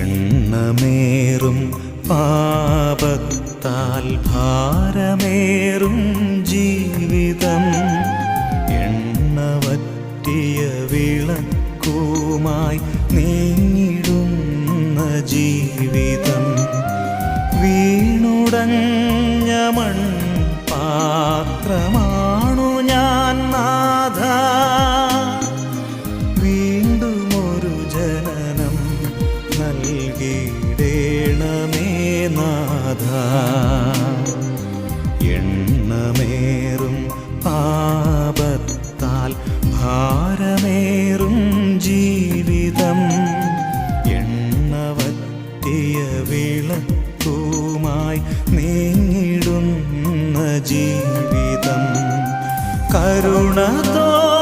എണ്ണമേറും പാപത്താൽ ഭാരമേറും ജീവിതം. എണ്ണവറ്റിയ വിളക്കുമായി നീങ്ങിടുന്ന ജീവിതം. വീണുടഞ്ഞ മൺ നൽകിയിടേണമേ നാഥ. എണ്ണമേറും പാപത്താൽ ഭാരമേറും ജീവിതം. എണ്ണവത്തിയ വിളക്കുമായി നീങ്ങിടുന്ന ജീവിതം. കരുണ തോ